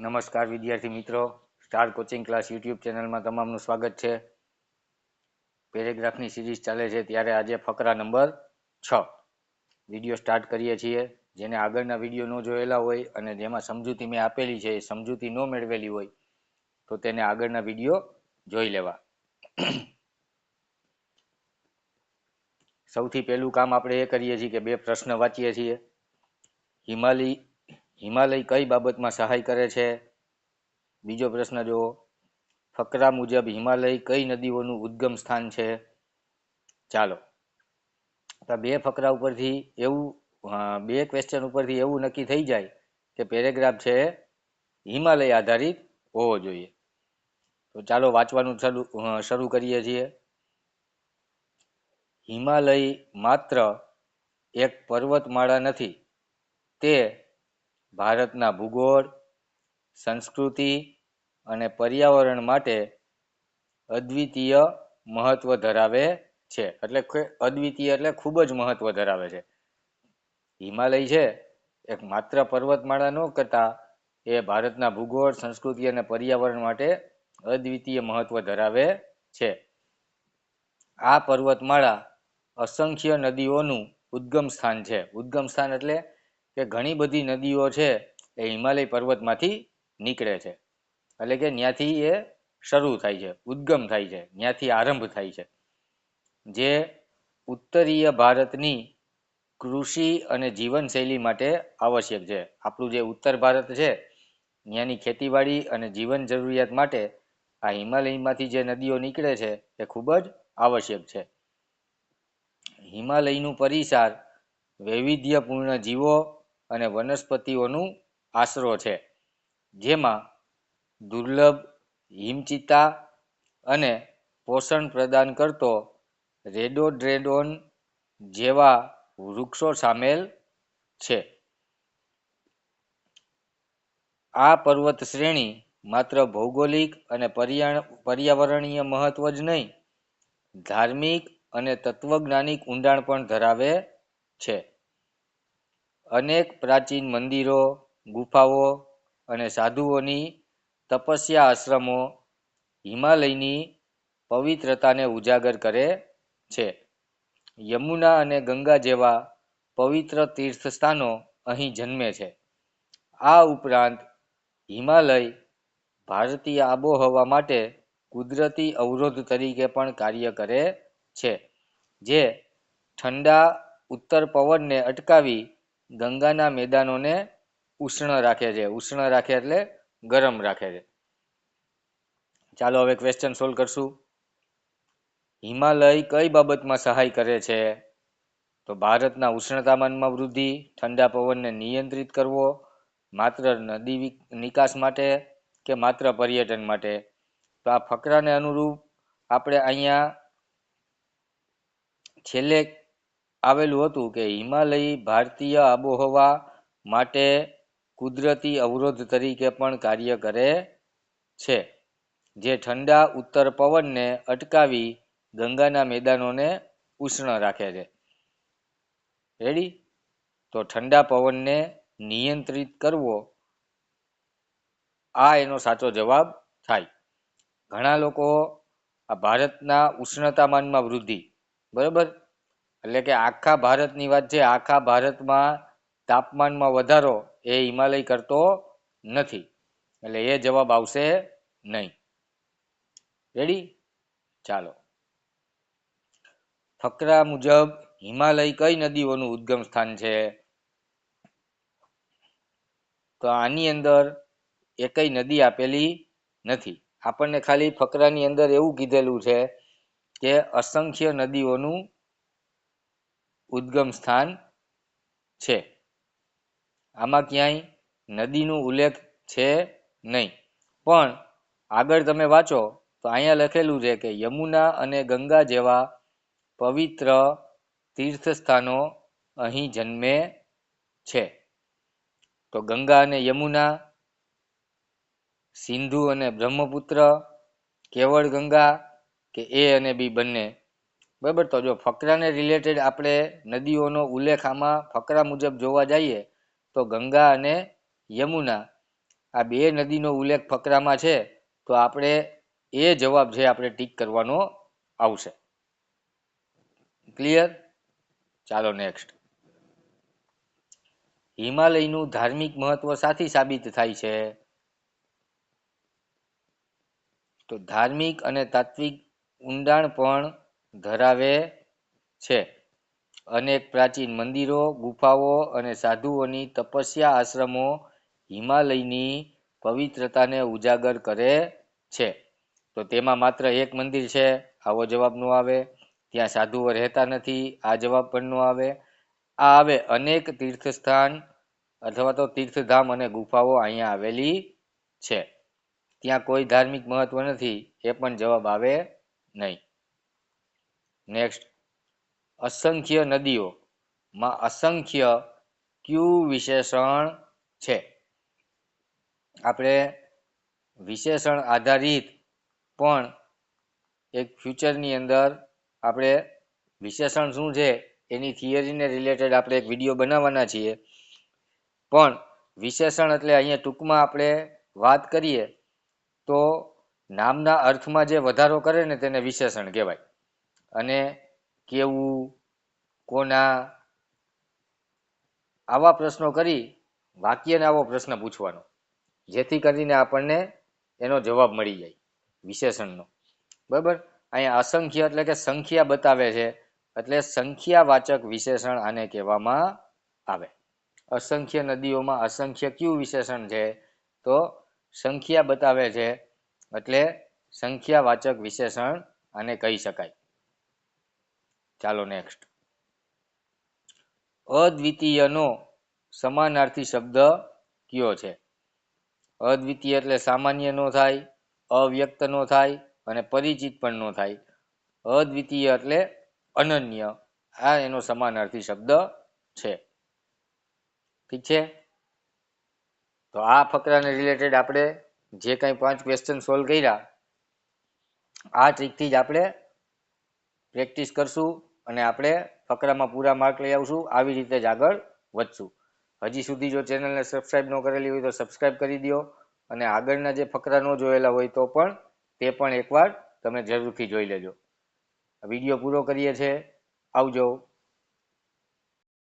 નમસ્કાર વિદ્યાર્થી મિત્રો. સ્ટાર કોચિંગ ક્લાસ યુટ્યુબ ચેનલમાં તમામનું સ્વાગત છે. પેરેગ્રાફની સિરીઝ ચાલે છે ત્યારે આજે ફકરા નંબર છ. વીડિયો સ્ટાર્ટ કરીએ છીએ. જેને આગળના વીડિયો ન જોયેલા હોય અને જેમાં સમજૂતી મેં આપેલી છે, એ સમજૂતી ન મેળવેલી હોય, તો તેને આગળના વીડિયો જોઈ લેવા. સૌથી પહેલું કામ આપણે એ કરીએ છીએ કે બે પ્રશ્ન વાંચીએ છીએ. હિમાલય હિમાલય કઈ બાબતમાં સહાય કરે છે? બીજો પ્રશ્ન જુઓ. ફકરા મુજબ હિમાલય કઈ નદીઓનું ઉદ્ગમ સ્થાન છે? ચાલો. તો બે ફકરા ઉપરથી એવું બે ક્વેશ્ચન ઉપરથી એવું નક્કી થઈ જાય કે પેરેગ્રાફ છે હિમાલય આધારિત હોવો જોઈએ. તો ચાલો વાંચવાનું શરૂ કરીએ છીએ. હિમાલય માત્ર એક પર્વતમાળા નથી, તે ભારતના ભૂગોળ, સંસ્કૃતિ અને પર્યાવરણ માટે અદ્વિતીય મહત્વ ધરાવે છે. એટલે અદ્વિતીય એટલે ખૂબ જ મહત્વ ધરાવે છે. હિમાલય છે, એક માત્ર પર્વતમાળા ન કરતા, એ ભારતના ભૂગોળ, સંસ્કૃતિ અને પર્યાવરણ માટે અદ્વિતીય મહત્વ ધરાવે છે. આ પર્વતમાળા અસંખ્ય નદીઓનું ઉદ્ગમ સ્થાન છે. ઉદ્ગમ સ્થાન એટલે કે ઘણી બધી નદીઓ છે એ હિમાલય પર્વતમાંથી નીકળે છે. એટલે કે ત્યાંથી એ શરૂ થાય છે, ઉદ્ગમ થાય છે ત્યાંથી આરંભ થાય છે. જે ઉત્તરીય ભારતની કૃષિ અને જીવનશૈલી માટે આવશ્યક છે. આપણું જે ઉત્તર ભારત છે ત્યાંની ખેતીવાડી અને જીવન જરૂરિયાત માટે આ હિમાલયમાંથી જે નદીઓ નીકળે છે એ ખૂબ જ આવશ્યક છે. હિમાલયનું પરિસાર વૈવિધ્યપૂર્ણ જીવો અને વનસ્પતિઓનું આશરો છે, જેમાં દુર્લભ હિમચિતા અને પોષણ પ્રદાન કરતો રેડોડ્રેડોન જેવા વૃક્ષો સામેલ છે. આ પર્વત શ્રેણી માત્ર ભૌગોલિક અને પર્યાવરણીય મહત્વ જ નહીં, ધાર્મિક અને તત્વજ્ઞાનિક ઊંડાણ પણ ધરાવે છે. અનેક પ્રાચીન મંદિરો, ગુફાઓ અને સાધુઓની તપસ્યા આશ્રમો હિમાલયની પવિત્રતાને ઉજાગર કરે છે. યમુના અને ગંગા જેવા પવિત્ર તીર્થ સ્થાનો અહીં જન્મે છે. આ ઉપરાંત હિમાલય ભારતીય આબોહવા માટે કુદરતી અવરોધ તરીકે પણ કાર્ય કરે છે, જે ઠંડા ઉત્તર પવનને અટકાવી ગંગાના મેદાનોને ઉષ્ણ રાખે છે. ઉષ્ણ રાખે એટલે ગરમ રાખે છે. ચાલો હવે ક્વેશ્ચન સોલ્વ કરશું. હિમાલય કઈ બાબતમાં સહાય કરે છે? તો ભારતના ઉષ્ણતામાનમાં વૃદ્ધિ, ઠંડા પવનને નિયંત્રિત કરવો, માત્ર નદી નિકાસ માટે કે માત્ર પર્યટન માટે? તો આ ફકરાને અનુરૂપ આપણે અહીંયા છેલ્લે આવેલું હતું કે હિમાલય ભારતીય આબોહવા માટે કુદરતી અવરોધ તરીકે પણ કાર્ય કરે છે, જે ઠંડા ઉત્તર પવનને અટકાવી ગંગાના મેદાનોને ઉષ્ણ રાખે છે. રેડી તો ઠંડા પવનને નિયંત્રિત કરવો. આ એનો સાચો જવાબ થાય. ઘણા લોકો આ ભારતના ઉષ્ણતામાનમાં વૃદ્ધિ, બરાબર? એટલે કે આખા ભારતની વાત છે, આખા ભારતમાં તાપમાનમાં વધારો એ હિમાલય કરતો નથી. એટલે એ જવાબ આવશે નહીં. રેડી ચાલો. ફકરા મુજબ હિમાલય કઈ નદીઓનું ઉદ્ગમ સ્થાન છે? તો આની અંદર એકઈ નદી આપેલી નથી. આપણને ખાલી ફકરાની અંદર એવું કીધેલું છે કે અસંખ્ય નદીઓનું ઉદ્ગમ સ્થાન છે. આમાં ક્યાંય નદીનો ઉલ્લેખ છે નહીં. પણ આગળ તમે વાંચો તો અહીંયા લખેલું છે કે યમુના અને ગંગા જેવા પવિત્ર તીર્થસ્થાનો અહીં જન્મે છે. તો ગંગા અને યમુના, સિંધુ અને બ્રહ્મપુત્ર, કેવળ ગંગા કે એ અને બી બંને? બરાબર? તો જો ફકરાને રિલેટેડ આપણે નદીઓનો ઉલ્લેખ આમાં ફકરા મુજબ જોવા જઈએ, તો ગંગા અને યમુના આ બે નદીનો ઉલ્લેખ ફકરામાં છે, તો આપણે એ જવાબ છે આપણે ટીક કરવાનો આવશે. ક્લિયર ચાલો નેક્સ્ટ હિમાલયનું ધાર્મિક મહત્વ સાથી સાબિત થાય છે. તો ધાર્મિક અને તાત્વિક ઊંડાણ પણ ધરાવે છે. અનેક પ્રાચીન મંદિરો, ગુફાઓ અને સાધુઓની તપસ્યા આશ્રમો હિમાલયની પવિત્રતાને ઉજાગર કરે છે. તો તેમાં માત્ર એક મંદિર છે? આવો જવાબ નો આવે. ત્યાં સાધુઓ રહેતા નથી. આ જવાબ પણ નો આવે. આ આવે અનેક તીર્થસ્થાન અથવા તો તીર્થધામ અને ગુફાઓ અહીંયા આવેલી છે. ત્યાં કોઈ ધાર્મિક મહત્વ નથી. એ પણ જવાબ આવે નહીં. નેક્સ્ટ અસંખ્ય નદીઓ. માં અસંખ્ય ક્યુ વિશેષણ છે. આપણે વિશેષણ આધારિત પણ એક ફ્યુચરની અંદર આપણે વિશેષણ શું છે એની થિયરીને રિલેટેડ આપણે એક વીડિયો બનાવવાના છીએ. પણ વિશેષણ એટલે અહીંયા ટૂંકમાં આપણે વાત કરીએ તો નામના અર્થમાં જે વધારો કરે ને તેને વિશેષણ કહેવાય. અને કેવું કોના આવા પ્રશ્નો કરી વાક્યને આવો પ્રશ્ન પૂછવાનો. જેથી કરીને આપણને એનો જવાબ મળી જાય વિશેષણનો. બરાબર? અહીંયા અસંખ્ય એટલે કે સંખ્યા બતાવે છે. એટલે સંખ્યાવાચક વિશેષણ આને કહેવામાં આવે. અસંખ્ય નદીઓમાં અસંખ્ય કયું વિશેષણ છે? તો સંખ્યા બતાવે છે. એટલે સંખ્યાવાચક વિશેષણ આને કહી શકાય. ચાલો નેક્સ્ટ અદ્વિતીયનો સમાનાર્થી શબ્દ કયો છે? અદ્વિતીય એટલે સામાન્ય નો થાય, અવ્યક્ત નો થાય અને પરિચિત પણ નો થાય. અદ્વિતીય એટલે અનન્ય. આ એનો સમાનાર્થી શબ્દ છે. ઠીક છે? તો આ ફકરાને રિલેટેડ આપણે જે કાંઈ પાંચ ક્વેશ્ચન સોલ્વ કર્યા, આ ટ્રીકથી જ આપણે પ્રેક્ટિસ કરશું. અને આપણે ફકરામાં પૂરા માર્ક લઈ આવશું. આવી રીતે જ આગળ વધશું. હજી સુધી જો ચેનલને સબસ્ક્રાઈબ ન કરેલી હોય તો સબસ્ક્રાઈબ કરી દો અને આગળના જે ફકરા ન જોયેલા હોય તો પણ તે પણ એકવાર તમે જરૂરથી જોઈ લેજો. વીડિયો પૂરો કરીએ છીએ. આવજો.